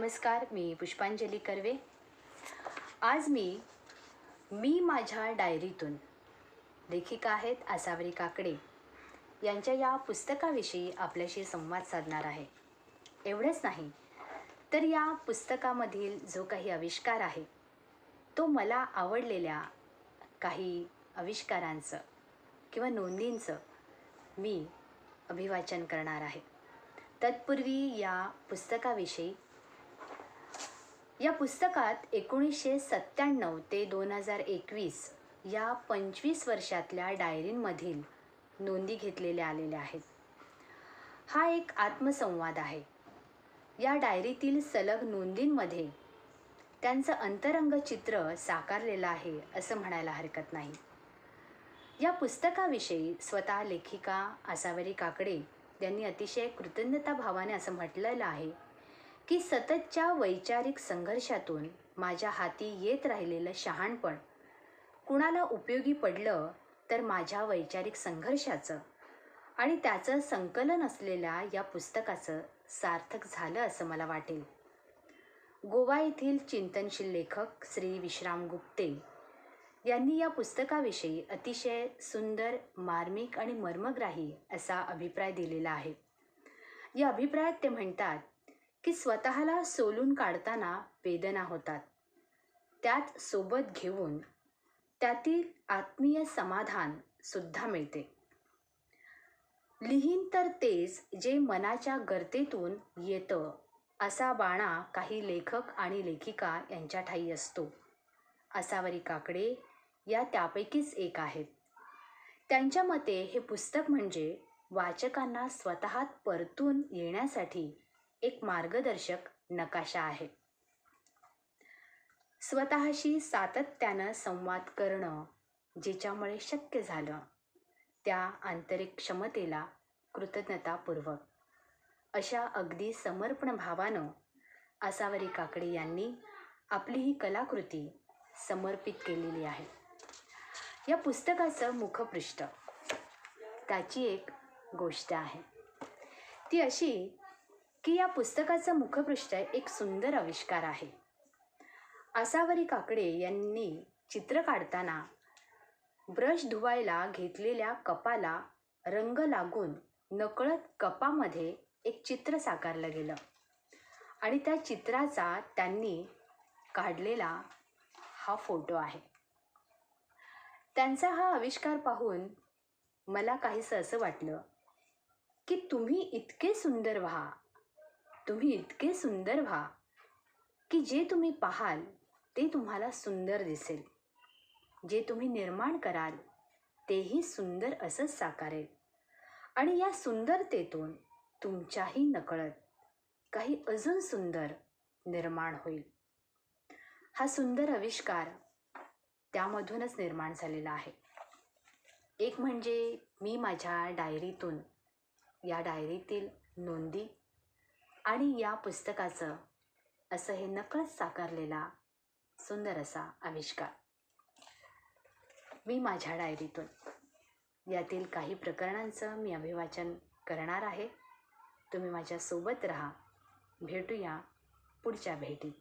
नमस्कार मी पुष्पांजली कर्वे. आज मी मी माझ्या डायरीतून लेखिका आहेत आसावरी काकडे यांच्या या पुस्तकाविषयी आपल्याशी संवाद साधणार आहे. एवढंच नाही तर या पुस्तकामधील जो काही आविष्कार आहे तो मला आवडलेल्या काही आविष्कारांचं किंवा नोंदींचं मी अभिवाचन करणार आहे. तत्पूर्वी या पुस्तकाविषयी या पुस्तकात एकोणीसशे सत्त्याण्णव ते दोन हजार एकवीस या पंचवीस वर्षातल्या डायरींमधील नोंदी घेतलेल्या आलेल्या आहेत. हा एक आत्मसंवाद आहे. या डायरीतील सलग नोंदींमध्ये त्यांचं अंतरंग चित्र साकारलेलं आहे असं म्हणायला हरकत नाही. या पुस्तकाविषयी स्वतः लेखिका आसावरी काकडे यांनी अतिशय कृतज्ञता भावाने असं म्हटलेलं आहे की सततच्या वैचारिक संघर्षातून माझ्या हाती येत राहिलेलं शहाणपण. कुणाला उपयोगी पडलं तर माझ्या वैचारिक संघर्षाचं आणि त्याचं संकलन असलेल्या या पुस्तकाचं सार्थक झालं असं मला वाटेल. गोवा येथील चिंतनशील लेखक श्री विश्राम गुप्ते यांनी या पुस्तकाविषयी अतिशय सुंदर मार्मिक आणि मर्मग्राही असा अभिप्राय दिलेला आहे. या अभिप्रायात ते म्हणतात की स्वतःला सोलून काढताना वेदना होतात. त्यात सोबत घेऊन त्यातील आत्मीय समाधान सुद्धा मिळते. लिहीन तर तेच जे मनाच्या गर्तेतून येतं असा बाणा काही लेखक आणि लेखिका यांच्या ठाई असतो. असावरी काकडे या त्यापैकीच एक आहेत. त्यांच्या मते हे पुस्तक म्हणजे वाचकांना स्वतःत परतून येण्यासाठी एक मार्गदर्शक नकाशा आहे. स्वतःशी सातत्यानं संवाद करणं ज्याच्यामुळे शक्य झालं त्या आंतरिक क्षमतेला कृतज्ञतापूर्वक अशा अगदी समर्पण भावानं आसावरी काकडे यांनी आपली ही कलाकृती समर्पित केलेली आहे. या पुस्तकाचं मुखपृष्ठ त्याची एक गोष्ट आहे. ती अशी की या पुस्तकाचं मुखपृष्ठ एक सुंदर आविष्कार आहे. आसावरी काकडे यांनी चित्र काढताना ब्रश धुवायला घेतलेल्या कपाला रंग लागून नकळत कपामध्ये एक चित्र साकारलं गेलं आणि त्या चित्राचा त्यांनी काढलेला हा फोटो आहे. त्यांचा हा आविष्कार पाहून मला काहीसं असं वाटलं की तुम्ही इतके सुंदर व्हा. तुम्ही इतके सुंदर व्हा की जे तुम्ही पाहाल ते तुम्हाला सुंदर दिसेल. जे तुम्ही निर्माण कराल तेही सुंदर असंच साकारेल. आणि या सुंदरतेतून तुमच्याही नकळत काही अजून सुंदर निर्माण होईल. हा सुंदर आविष्कार त्यामधूनच निर्माण झालेला आहे. एक म्हणजे मी माझ्या डायरीतून या डायरीतील नोंदी आणि या पुस्तकाचं असं हे नकळत साकारलेला सुंदर असा आविष्कार. मी माझ्या डायरीतून यातील काही प्रकरणांचं मी अभिवाचन करणार आहे. तुम्ही माझ्यासोबत राहा. भेटूया पुढच्या भेटीत.